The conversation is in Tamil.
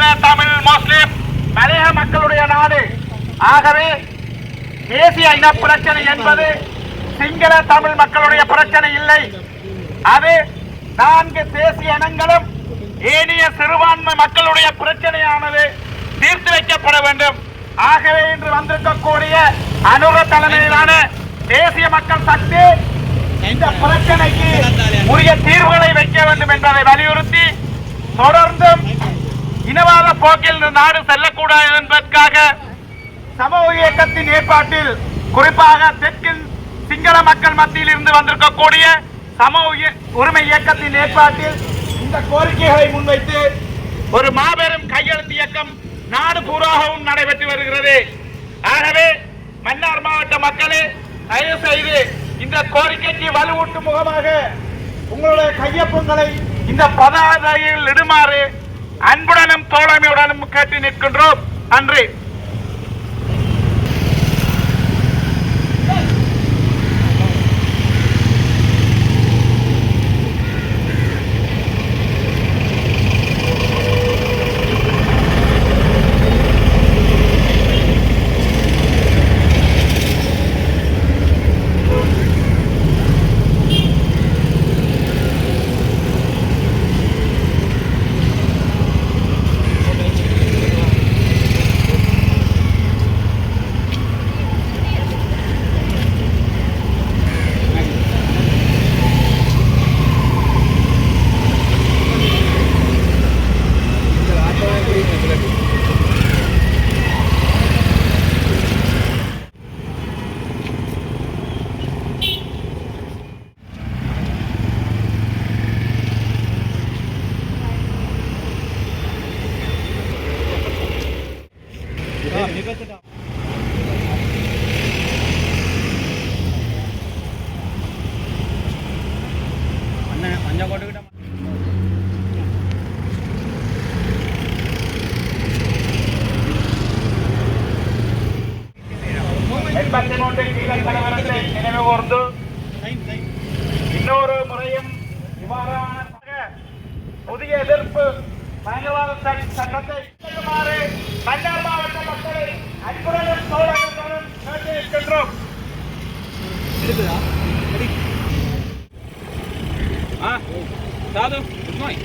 இருக்கிற தமிழ் முஸ்லிம் மலைய மக்களுடைய நாடு. ஆகவே தேசிய இன பிரச்சனை என்பது சிங்கள தமிழ் மக்களுடைய பிரச்சனை இல்லை. அது நான்கு தேசிய இனங்களும் ஏனைய சிறுபான்மை மக்களுடைய பிரச்சனையானது தீர்த்து வைக்கப்பட வேண்டும். ஆகவே இன்று வந்திருக்கக்கூடிய அனுர தலைமையிலான தேசிய மக்கள் சக்தி இந்த பிரச்சனைக்கு உரிய தீர்வுகளை வைக்க வேண்டும் என்பதை வலியுறுத்தி தொடர்ந்து போக்கில் நாடு செல்லக்கூடாது என்பதற்காக சமூக இயக்கத்தின் ஏற்பாட்டில் குறிப்பாக தெற்கின் சிங்கள மக்கள் மத்தியில் இருந்து வந்திருக்கக்கூடிய சமூக உரிமை இயக்கத்தின் ஏற்பாட்டில் இந்த கோரிக்கைகளை முன்வைத்து ஒரு மாபெரும் கையெழுத்து இயக்கம் நாடு பூராகவும் நடைபெற்று வருகிறது. ஆகவே மன்னார் மாவட்ட மக்களே தயவு செய்து இந்த கோரிக்கைக்கு வலுவூட்டும் முகமாக உங்களுடைய கையொப்பங்களை இந்த பதாதையில் இடுமாறு அன்புடனும் தோழமையுடனும் கேட்டு நிற்கின்றோம். நன்றி. எண்பத்தி மூன்று நினைவு கூர்ந்து இன்னொரு முறையும் புதிய எதிர்ப்பு பயங்கரவாத சட்டத்தை மன்னார் மாவட்ட மக்களை அன்புடன் தோழர்களுடன் கேட்டு Ah, tá, tudo bem?